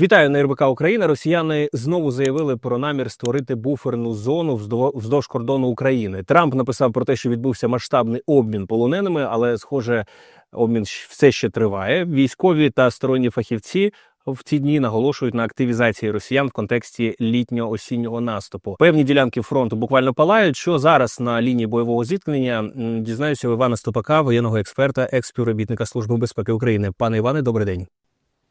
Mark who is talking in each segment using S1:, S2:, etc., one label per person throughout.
S1: Вітаю на РБК Україна. Росіяни знову заявили про намір створити буферну зону вздо- вздовж кордону України. Трамп написав про те, що відбувся масштабний обмін полоненими, але схоже, обмін все ще триває. Військові та сторонні фахівці. В ці дні наголошують на активізації росіян в контексті літнього осіннього наступу. Певні ділянки фронту буквально палають. Що зараз на лінії бойового зіткнення дізнаюся у Івана Стопака, воєнного експерта, експівробітника Служби безпеки України. Пане Іване, добрий день.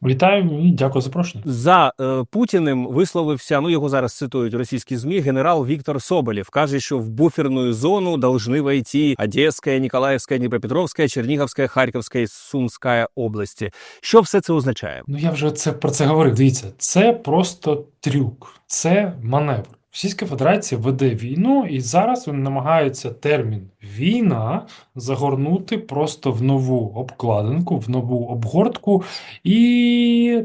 S2: Вітаю і дякую за запрошення.
S1: За е, Путіним висловився. Ну його зараз цитують російські змі. Генерал Віктор Соболєв каже, що в буферну зону должны войти Одеська, Ніколаївська, Дніпропетровська, Чернігівська, Харківська і Сумська області. Що все це означає?
S2: Ну я вже це про це говорив. Дивіться, це просто трюк, це маневр. Російська Федерація веде війну, і зараз вони намагаються термін війна загорнути просто в нову обкладинку, в нову обгортку і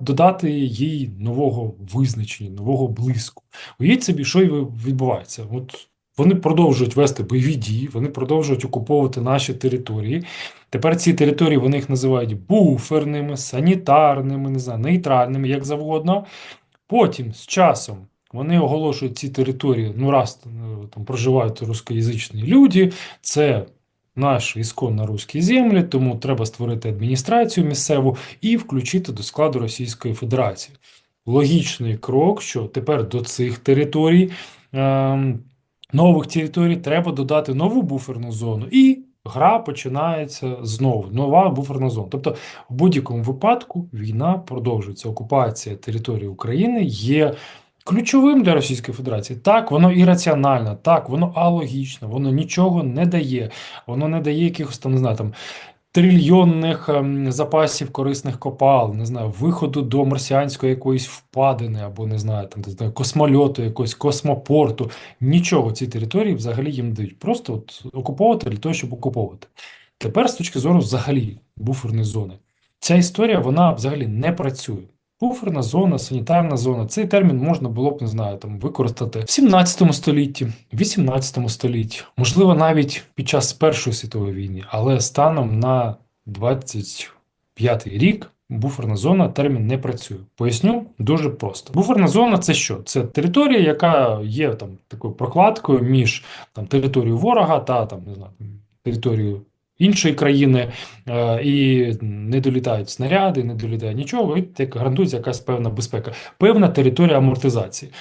S2: додати їй нового визначення, нового блиску. Уявіть собі, що відбувається. От вони продовжують вести бойові дії, вони продовжують окуповувати наші території. Тепер ці території вони їх називають буферними, санітарними, не знаю, нейтральними, як завгодно. Потім з часом вони оголошують ці території, ну раз е, там проживають рускоязичні люди, це наші ісконно руські землі, тому треба створити адміністрацію місцеву і включити до складу Російської Федерації. Логічний крок, що тепер до цих територій, ем, нових територій, треба додати нову буферну зону, і гра починається знову. Нова буферна зона. Тобто, в будь-якому випадку війна продовжується. Окупація території України є ключовим для Російської Федерації. Так, воно ірраціонально, так, воно алогічно, воно нічого не дає, воно не дає якихось там, не знаю, там. Трильйонних ем, запасів корисних копал, не знаю, виходу до марсіанської якоїсь впадини, або не знаю, там космольоту, якогось космопорту. Нічого ці території взагалі їм дають. Просто от окуповувати для того, щоб окуповувати. Тепер, з точки зору взагалі буферної зони, ця історія вона взагалі не працює. Буферна зона, санітарна зона. Цей термін можна було б, не знаю, там використати в 17 столітті, 18 столітті, можливо, навіть під час Першої світової війни, але станом на 25 рік буферна зона термін не працює. Поясню дуже просто. Буферна зона це що? Це територія, яка є там такою прокладкою між там територією ворога та там не знаю, територією іншої країни, е, і не долітають снаряди, не долітає нічого, і як гарантується якась певна безпека, певна територія амортизації.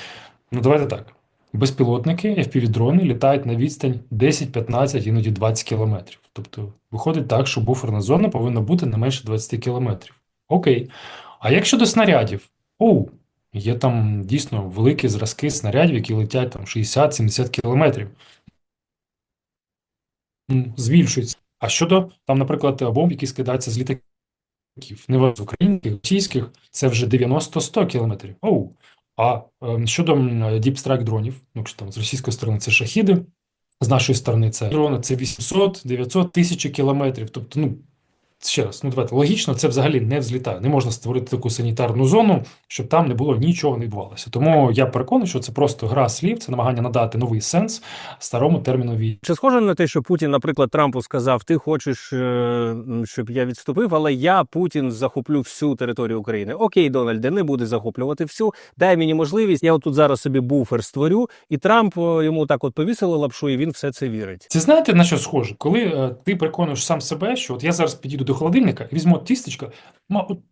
S2: Ну, давайте так. Безпілотники, FPV-дрони літають на відстань 10, 15, іноді 20 кілометрів. Тобто виходить так, що буферна зона повинна бути не менше 20 кілометрів. Окей. А як щодо снарядів? Оу, є там дійсно великі зразки снарядів, які летять там 60-70 кілометрів. Збільшується. А щодо там, наприклад, бомб, які скидаються з літаків, не з українських, російських, це вже 90-100 кілометрів. Оу. А е, щодо Strike дронів, ну, що там з російської сторони це шахіди, з нашої сторони це дрони, це 800, 900 тисяч кілометрів. Тобто, ну, ще раз, ну давайте, логічно, це взагалі не взлітає. Не можна створити таку санітарну зону, щоб там не було нічого не відбувалося. Тому я переконаний, що це просто гра слів, це намагання надати новий сенс старому терміну війни.
S1: Чи схоже на те, що Путін, наприклад, Трампу сказав: Ти хочеш, е, щоб я відступив, але я Путін захоплю всю територію України. Окей, Дональде, не буде захоплювати всю. Дай мені можливість. Я отут зараз собі буфер створю, і Трамп е, йому так от повісили лапшу, і він все це вірить.
S2: Це знаєте на що схоже? Коли е, ти переконуєш сам себе, що от я зараз підійду до холодильника, візьму тістечко,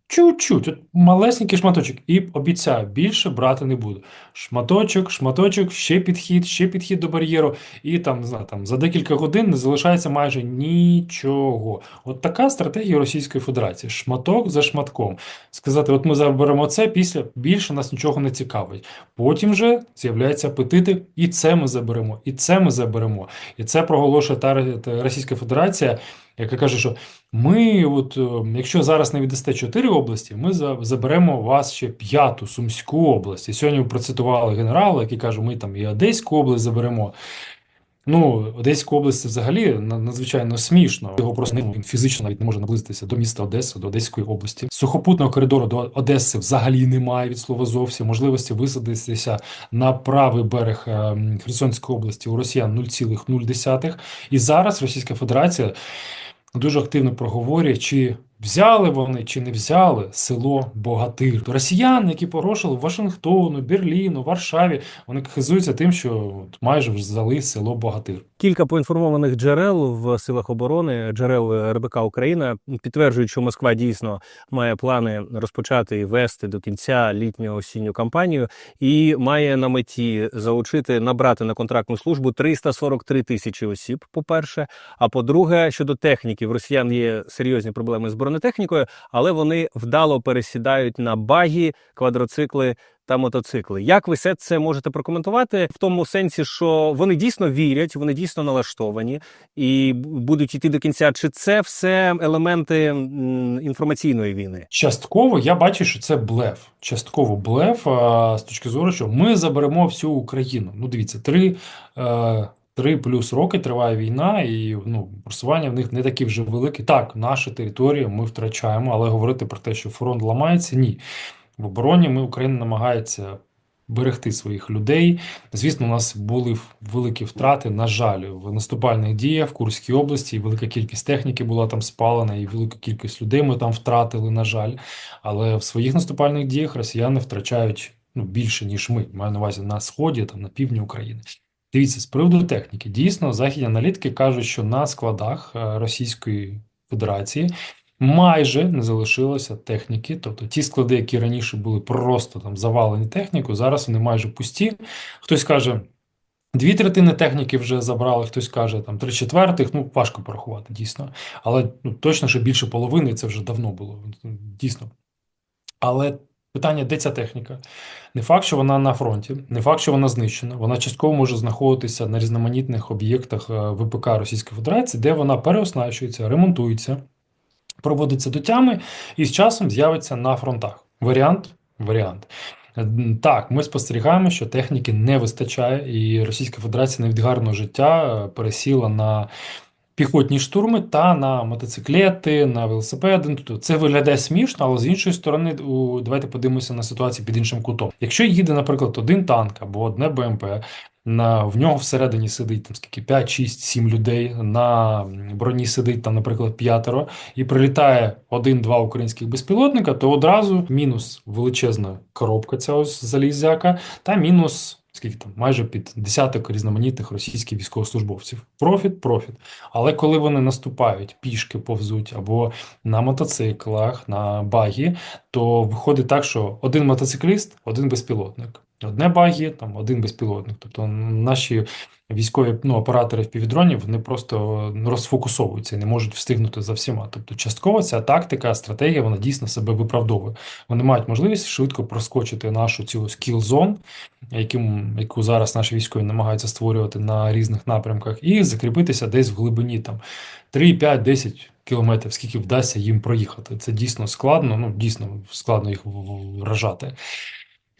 S2: чуть-чуть, от малесенький шматочок, і обіцяю, більше брати не буду. Шматочок, шматочок, ще підхід, ще підхід до бар'єру, і там, не знаю, там за декілька годин не залишається майже нічого. От така стратегія Російської Федерації. Шматок за шматком. Сказати, от ми заберемо це, після більше нас нічого не цікавить. Потім вже з'являються апетити, і це ми заберемо, і це ми заберемо. І це проголошує та Російська Федерація, яка каже, що ми, от, е, якщо зараз не віддасте чотири області, ми заберемо у вас ще п'яту Сумську область. І сьогодні ви процитували генерала, який каже, ми там і Одеську область заберемо. Ну, Одеська область взагалі надзвичайно смішно. Його просто не фізично навіть не може наблизитися до міста Одеси, до Одеської області. Сухопутного коридору до Одеси взагалі немає від слова зовсім. Можливості висадитися на правий берег е, Херсонської області у росіян 0,0. І зараз Російська Федерація дуже активно проговорює, чи Взяли вони чи не взяли село Богатир. То росіяни, які порошили Вашингтону, Берліну, Варшаві, вони хизуються тим, що майже взяли село Богатир.
S1: Кілька поінформованих джерел в силах оборони, джерел РБК Україна підтверджують, що Москва дійсно має плани розпочати і вести до кінця літню осінню кампанію, і має на меті залучити набрати на контрактну службу 343 тисячі осіб. По перше, а по-друге, щодо техніки, в росіян є серйозні проблеми з бронетехнікою, але вони вдало пересідають на багі, квадроцикли та мотоцикли. Як ви все це можете прокоментувати в тому сенсі, що вони дійсно вірять, вони дійсно налаштовані і будуть йти до кінця? Чи це все елементи інформаційної війни?
S2: Частково я бачу, що це блеф. Частково блеф з точки зору, що ми заберемо всю Україну. Ну, дивіться, три, е, три плюс роки триває війна, і ну, просування в них не такі вже великі. Так, наша територія ми втрачаємо, але говорити про те, що фронт ламається, ні. В обороні ми Україна намагається берегти своїх людей. Звісно, у нас були великі втрати, на жаль, в наступальних діях в Курській області. Велика кількість техніки була там спалена, і велика кількість людей ми там втратили, на жаль. Але в своїх наступальних діях росіяни втрачають ну, більше, ніж ми. Маю на увазі на сході, там на півдні України. Дивіться, з приводу техніки. Дійсно, західні аналітики кажуть, що на складах е, Російської Федерації майже не залишилося техніки. Тобто ті склади, які раніше були просто там завалені технікою, зараз вони майже пусті. Хтось каже. Дві третини техніки вже забрали, хтось каже там три четвертих, ну важко порахувати, дійсно. Але ну, точно, що більше половини це вже давно було. Дійсно. Але питання, де ця техніка? Не факт, що вона на фронті, не факт, що вона знищена. Вона частково може знаходитися на різноманітних об'єктах е, ВПК Російської Федерації, де вона переоснащується, ремонтується, проводиться до тями і з часом з'явиться на фронтах. Варіант? Варіант. Е, Так, ми спостерігаємо, що техніки не вистачає, і Російська Федерація не від гарного життя е, пересіла на піхотні штурми та на мотоциклети, на велосипеди. Ну, Тобто це виглядає смішно, але з іншої сторони, давайте подивимося на ситуацію під іншим кутом. Якщо їде, наприклад, один танк або одне БМП, на, в нього всередині сидить там скільки 5, 6, 7 людей, на броні сидить там, наприклад, п'ятеро, і прилітає один-два українських безпілотника, то одразу мінус величезна коробка ця ось залізяка, та мінус. Скільки там майже під десяток різноманітних російських військовослужбовців. Профіт, профіт. Але коли вони наступають, пішки повзуть або на мотоциклах, на багі, то виходить так, що один мотоцикліст, один безпілотник. Одне багі, там один безпілотник. Тобто наші військові ну, оператори впівдронів вони просто розфокусовуються і не можуть встигнути за всіма. Тобто, частково ця тактика, стратегія, вона дійсно себе виправдовує. Вони мають можливість швидко проскочити нашу цю яким, яку зараз наші військові намагаються створювати на різних напрямках, і закріпитися десь в глибині там 3, 5, 10 кілометрів, скільки вдасться їм проїхати. Це дійсно складно, ну дійсно складно їх вражати.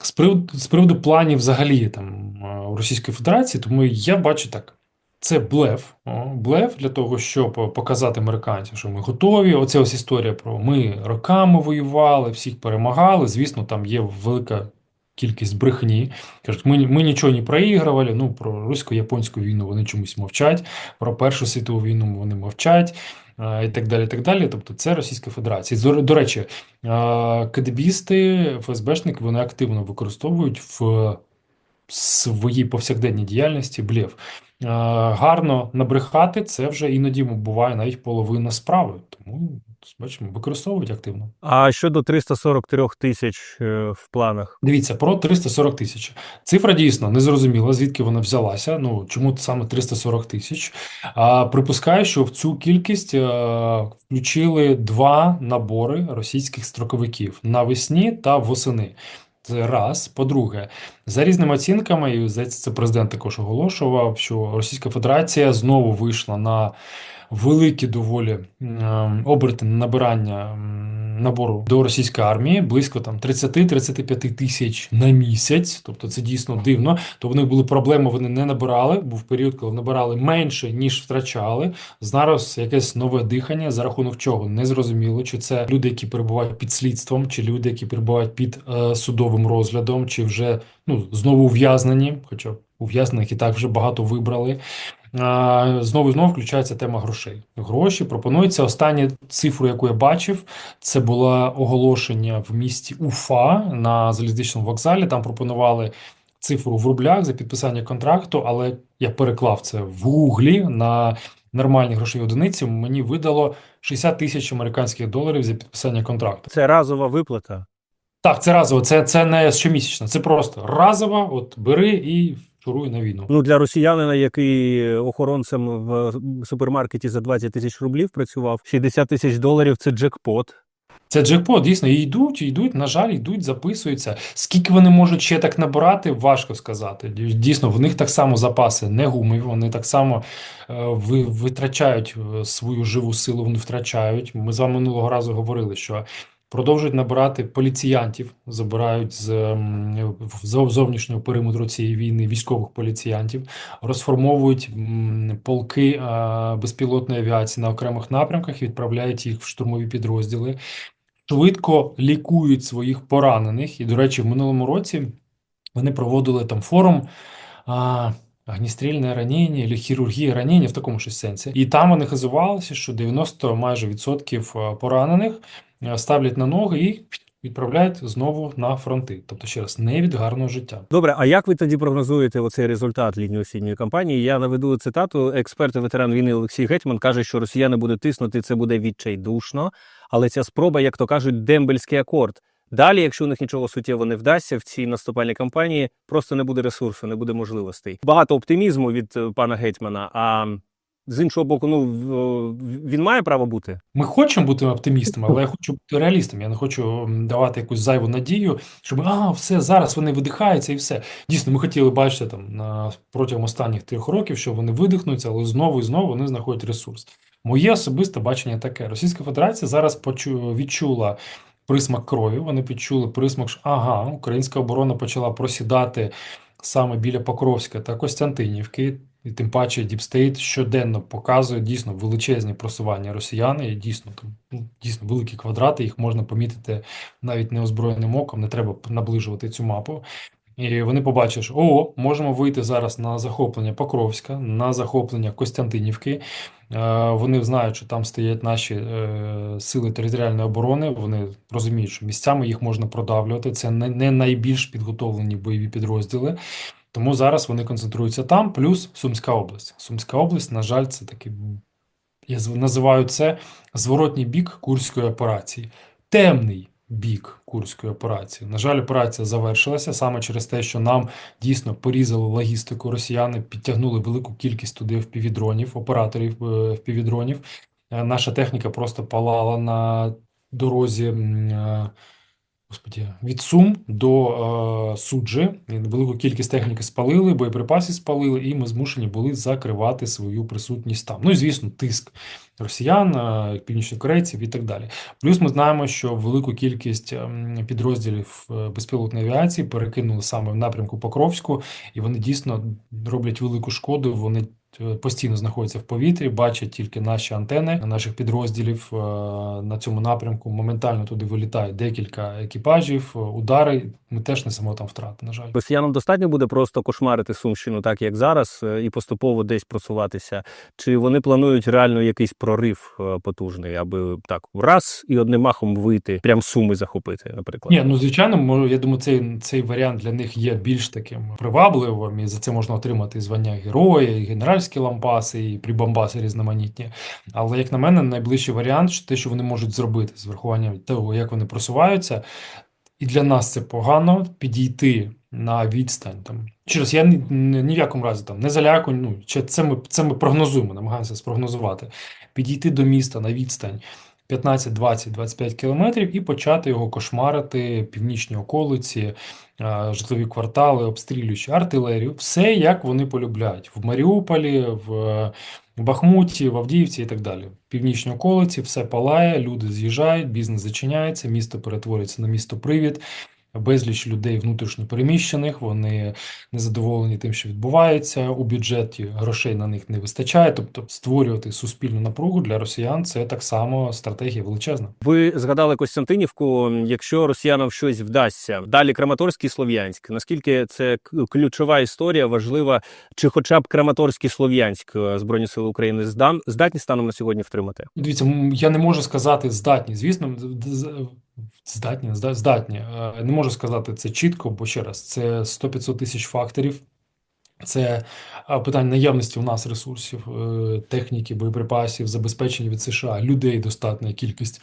S2: З приводу, з приводу планів взагалі там е, Російської Федерації, тому я бачу так. Це блеф, блеф для того, щоб показати американцям, що ми готові. Оця ось історія про ми роками воювали, всіх перемагали. Звісно, там є велика кількість брехні. Кажуть, ми, ми нічого не проігрували. Ну, про русько-японську війну вони чомусь мовчать, про Першу світову війну вони мовчать. І так далі, так далі. Тобто це Російська Федерація. До, речі, КДБісти, ФСБшники, вони активно використовують в своїй повсякденній діяльності блєв. Гарно набрехати це вже іноді буває навіть половина справи. Тому бачимо, використовують активно.
S1: А щодо 343 тисяч е, в планах,
S2: Дивіться, про 340 тисяч. Цифра дійсно незрозуміла, звідки вона взялася. Ну чому саме 340 тисяч? А припускаю, що в цю кількість е, включили два набори російських строковиків навесні та восени. Це раз. По-друге, за різними оцінками, і здається, це президент також оголошував, що Російська Федерація знову вийшла на великі доволі ем, оберти набирання набору до російської армії, близько там 30-35 тисяч на місяць. Тобто це дійсно дивно. То в них були проблеми, вони не набирали. Був період, коли набирали менше, ніж втрачали. Зараз якесь нове дихання, за рахунок чого не зрозуміло, чи це люди, які перебувають під слідством, чи люди, які перебувають під е, судовим розглядом, чи вже ну знову ув'язнені, хоча ув'язнених і так вже багато вибрали. Знову і знову включається тема грошей. Гроші пропонується. Останню цифру, яку я бачив, це було оголошення в місті Уфа на залізничному вокзалі. Там пропонували цифру в рублях за підписання контракту, але я переклав це в гуглі на нормальні грошові одиниці. Мені видало 60 тисяч американських доларів за підписання контракту.
S1: Це разова виплата.
S2: Так, це разово, це, це не щомісячно, це просто разово. От бери і шуруй на війну.
S1: Ну для росіянина, який охоронцем в супермаркеті за 20 тисяч рублів працював, 60 тисяч доларів це джекпот.
S2: Це джекпот, дійсно, і йдуть, і йдуть, на жаль, йдуть, записуються. Скільки вони можуть ще так набирати, важко сказати. Дійсно, в них так само запаси не гумові, вони так само е, витрачають е, свою живу силу, вони втрачають. Ми з вами минулого разу говорили, що продовжують набирати поліціянтів, забирають з зовнішнього периметру цієї війни військових поліціянтів, розформовують полки е, безпілотної авіації на окремих напрямках і відправляють їх в штурмові підрозділи швидко лікують своїх поранених. І, до речі, в минулому році вони проводили там форум огнестрільне ранення або хірургія ранення в такому ж сенсі. І там вони хизувалися, що 90 майже відсотків поранених а, ставлять на ноги і відправляють знову на фронти. Тобто, ще раз, не від гарного життя.
S1: Добре, а як ви тоді прогнозуєте оцей результат літньої осінньої кампанії? Я наведу цитату. Експерт і ветеран війни Олексій Гетьман каже, що росіяни будуть тиснути, це буде відчайдушно, але ця спроба, як то кажуть, дембельський акорд. Далі, якщо у них нічого суттєво не вдасться в цій наступальній кампанії, просто не буде ресурсу, не буде можливостей. Багато оптимізму від е, пана гетьмана. А з іншого боку, ну він має право бути.
S2: Ми хочемо бути оптимістами, але я хочу бути реалістом. Я не хочу давати якусь зайву надію, щоб а, все зараз вони видихаються і все. Дійсно, ми хотіли бачити там на протягом останніх трьох років, що вони видихнуться, але знову і знову вони знаходять ресурс. Моє особисте бачення таке: Російська Федерація зараз почу, відчула присмак крові. Вони відчули присмак, що ага, українська оборона почала просідати саме біля Покровська та Костянтинівки. І тим паче Діпстейт щоденно показує дійсно величезні просування росіян, і дійсно там ну, дійсно великі квадрати, їх можна помітити навіть неозброєним оком, не треба наближувати цю мапу. І вони побачать, що о, можемо вийти зараз на захоплення Покровська, на захоплення Костянтинівки. Е, Вони знають, що там стоять наші е, сили територіальної оборони. Вони розуміють, що місцями їх можна продавлювати. Це не, не найбільш підготовлені бойові підрозділи. Тому зараз вони концентруються там, плюс Сумська область. Сумська область, на жаль, це такий, я називаю це зворотній бік Курської операції. Темний бік Курської операції. На жаль, операція завершилася саме через те, що нам дійсно порізали логістику. Росіяни підтягнули велику кількість туди впівдронів, операторів е, впівдронів. Е, Наша техніка просто палала на дорозі. Господі, від Сум до е, Суджі. Велику кількість техніки спалили, боєприпасів спалили, і ми змушені були закривати свою присутність там. Ну і звісно, тиск росіян, е, північнокорейців і так далі. Плюс ми знаємо, що велику кількість ем, підрозділів е, безпілотної авіації перекинули саме в напрямку Покровську, і вони дійсно роблять велику шкоду. Вони постійно знаходяться в повітрі, бачать тільки наші антени наших підрозділів е, на цьому напрямку. Моментально туди вилітають декілька екіпажів, е, удари. Ми теж несемо там втрати. На жаль.
S1: Росіянам достатньо буде просто кошмарити Сумщину, так як зараз, е, і поступово десь просуватися. Чи вони планують реально якийсь прорив е, потужний, аби так раз і одним махом вийти, прям суми захопити, наприклад?
S2: Ні, ну звичайно, я думаю, цей, цей варіант для них є більш таким привабливим, і за це можна отримати і звання героя, і генеральські лампаси, і прибамбаси різноманітні. Але, як на мене, найближчий варіант, що те, що вони можуть зробити з врахуванням того, як вони просуваються, і для нас це погано підійти на відстань. Там. Через я ні, ні, в якому разі там не залякую, ну, чи це ми, це ми прогнозуємо, намагаємося спрогнозувати. Підійти до міста на відстань 15, 20, 25 кілометрів і почати його кошмарити, північні околиці, е, житлові квартали, обстрілюючи артилерію. Все, як вони полюбляють. В Маріуполі, в е, Бахмуті, в Авдіївці і так далі. Північні околиці, все палає, люди з'їжджають, бізнес зачиняється, місто перетворюється на місто-привід. Безліч людей внутрішньо переміщених, вони незадоволені тим, що відбувається. У бюджеті грошей на них не вистачає. Тобто створювати суспільну напругу для росіян це так само стратегія величезна.
S1: Ви згадали Костянтинівку. Якщо росіянам щось вдасться, далі Краматорськ і Слов'янськ. Наскільки це ключова історія, важлива, чи хоча б Краматорськ і Слов'янськ е, збройні сили України здан здатні станом на сьогодні втримати?
S2: Дивіться, я не можу сказати здатні. Звісно, здатні, зда- здатні. Е, Не можу сказати це чітко, бо ще раз, це 100-500 тисяч факторів. Це е, питання наявності у нас ресурсів, е, техніки, боєприпасів, забезпечення від США, людей достатня кількість.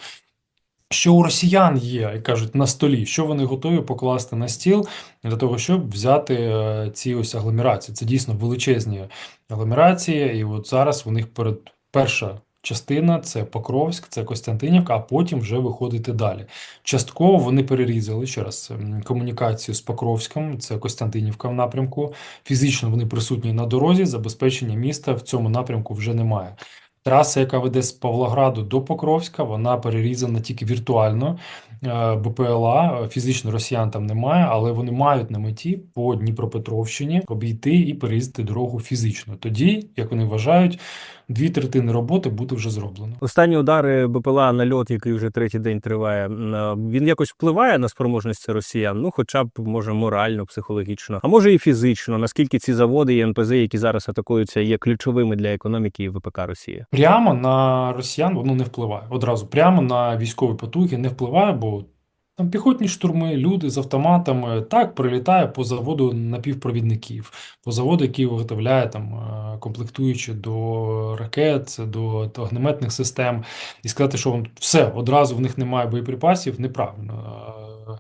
S2: Що у росіян є, як кажуть, на столі, що вони готові покласти на стіл для того, щоб взяти ці ось агломерації. Це дійсно величезні агломерації, і от зараз у них перед перша частина це Покровськ, це Костянтинівка, а потім вже виходити далі. Частково вони перерізали ще раз комунікацію з Покровськом, це Костянтинівка в напрямку. Фізично вони присутні на дорозі, забезпечення міста в цьому напрямку вже немає. Траса, яка веде з Павлограду до Покровська, вона перерізана тільки віртуально. Е, БПЛА е, фізично росіян там немає, але вони мають на меті по Дніпропетровщині обійти і перерізати дорогу фізично. Тоді, як вони вважають, дві третини роботи буде вже зроблено.
S1: Останні удари БПЛА на льот, який вже третій день триває, е, він якось впливає на спроможності росіян. Ну, хоча б може морально, психологічно, а може і фізично. Наскільки ці заводи і НПЗ, які зараз атакуються, є ключовими для економіки і ВПК Росії?
S2: Прямо на росіян воно не впливає. Одразу прямо на військові потуги не впливає, бо там піхотні штурми, люди з автоматами так прилітає по заводу напівпровідників, по заводу, який виготовляє там е, комплектуючі до ракет, до, огнеметних систем, і сказати, що все одразу в них немає боєприпасів, неправильно.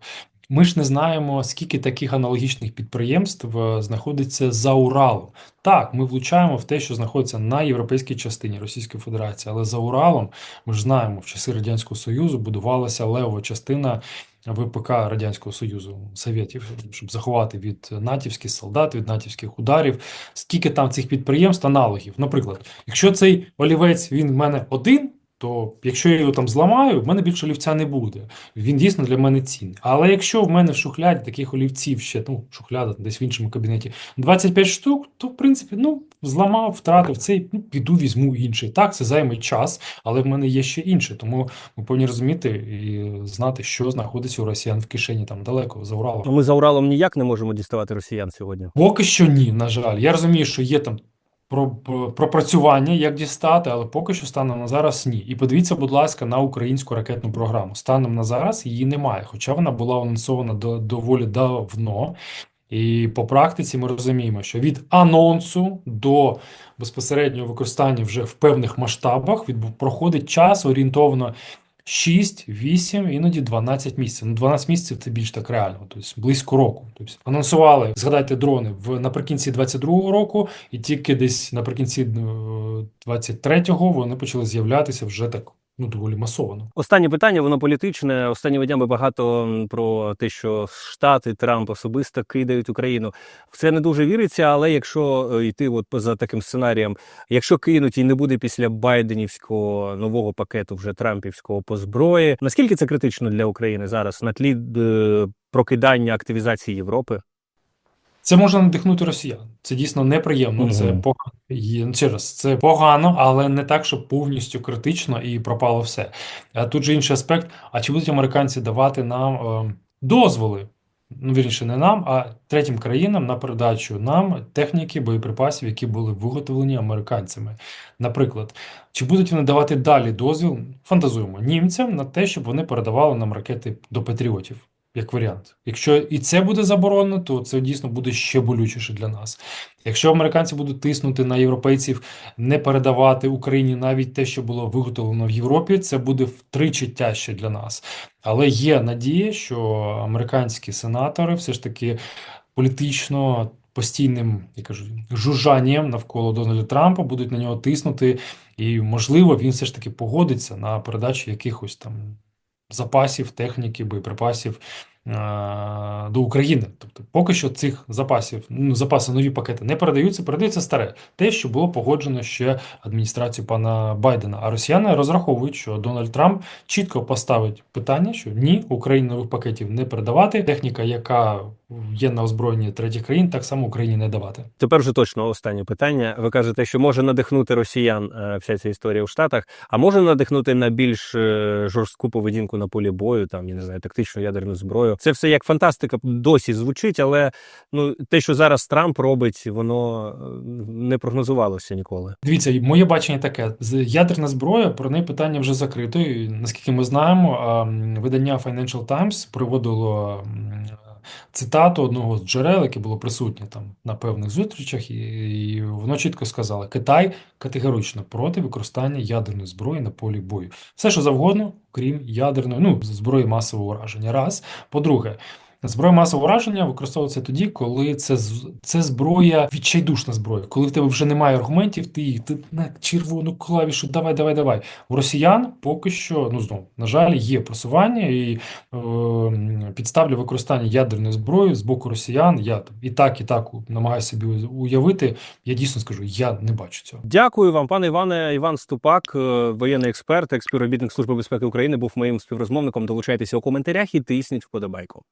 S2: Ми ж не знаємо, скільки таких аналогічних підприємств е, знаходиться за Уралом. Так, ми влучаємо в те, що знаходиться на європейській частині Російської Федерації, але за Уралом ми ж знаємо, в часи Радянського Союзу будувалася левова частина ВПК Радянського Союзу Совєтів, щоб заховати від натівських солдат, від натівських ударів. Скільки там цих підприємств, аналогів. Наприклад, якщо цей олівець він в мене один. То якщо я його там зламаю, в мене більше олівця не буде. Він дійсно для мене цінний. Але якщо в мене в шухляді таких олівців ще, ну, шухляда десь в іншому кабінеті, 25 штук, то в принципі, ну, зламав, втратив цей, ну, піду візьму інший. Так, це займе час, але в мене є ще інше. Тому ми повинні розуміти і знати, що знаходиться у росіян в кишені там далеко за Уралом.
S1: Ми за Уралом ніяк не можемо діставати росіян сьогодні.
S2: Поки що ні, на жаль. Я розумію, що є там пропрацювання, як дістати, але поки що станом на зараз ні. І подивіться, будь ласка, на українську ракетну програму. Станом на зараз її немає, хоча вона була анонсована до, доволі давно. І по практиці ми розуміємо, що від анонсу до безпосереднього використання вже в певних масштабах відбу- проходить час орієнтовно 6, 8, іноді 12 місяців. Ну, 12 місяців це більш так реально, тобто близько року. Тобто анонсували, згадайте, дрони в наприкінці 22-го року, і тільки десь наприкінці е, 23-го вони почали з'являтися вже так ну доволі масово.
S1: Останнє питання, воно політичне. Останніми днями багато про те, що Штати Трамп особисто кидають Україну. В це не дуже віриться, але якщо е, йти от поза таким сценарієм, якщо кинуть і не буде після Байденівського нового пакету вже Трампівського по зброї, наскільки це критично для України зараз на тлі е, прокидання активізації Європи?
S2: Це може надихнути росіян. Це дійсно неприємно. Це погано. Є- Ще раз, це погано, але не так, щоб повністю критично і пропало все. А тут же інший аспект: а чи будуть американці давати нам е, дозволи? Ну, вірніше, не нам, а третім країнам на передачу нам техніки, боєприпасів, які були виготовлені американцями. Наприклад, чи будуть вони давати далі дозвіл, фантазуємо, німцям на те, щоб вони передавали нам ракети до патріотів, як варіант. Якщо і це буде заборонено, то це дійсно буде ще болючіше для нас. Якщо американці будуть тиснути на європейців не передавати Україні навіть те, що було виготовлено в Європі, це буде втричі тяжче для нас. Але є надія, що американські сенатори все ж таки політично постійним, я кажу, жужжанням навколо Дональда Трампа будуть на нього тиснути, і можливо він все ж таки погодиться на передачу якихось там запасів, техніки, боєприпасів до України. Тобто, поки що цих запасів, ну запаси нові пакети не передаються, передається старе, те, що було погоджено ще адміністрацією пана Байдена. А росіяни розраховують, що Дональд Трамп чітко поставить питання, що ні, Україні нових пакетів не передавати. Техніка, яка є на озброєнні третіх країн, так само Україні не давати.
S1: Тепер вже точно останнє питання. Ви кажете, що може надихнути росіян е, вся ця історія у Штатах, а може надихнути на більш е, жорстку поведінку на полі бою, там я не знаю, тактичну ядерну зброю. Це все як фантастика досі звучить, але ну те, що зараз Трамп робить, воно е, не прогнозувалося ніколи.
S2: Дивіться, моє бачення таке: ядерна зброя про неї питання вже закрито. І, наскільки ми знаємо, видання Financial Times приводило м, цитату одного з джерел, яке було присутнє там на певних зустрічах, і, і воно чітко сказало: Китай категорично проти використання ядерної зброї на полі бою. Все, що завгодно, крім ядерної, ну зброї масового ураження. Раз. По-друге. Зброя масового ураження використовується тоді, коли це, це зброя, відчайдушна зброя. Коли в тебе вже немає аргументів, ти, їх- ти на червону клавішу, давай, давай, давай. У росіян поки що, ну знову, на жаль, є просування і е, підстав для використання ядерної зброї з боку росіян. Я і так, і так намагаюся собі уявити. Я дійсно скажу, я не бачу цього.
S1: Дякую вам, пане Іване. Іван Ступак, е, воєнний експерт, експівробітник Служби безпеки України, був моїм співрозмовником. Долучайтеся у коментарях і тисніть вподобайку.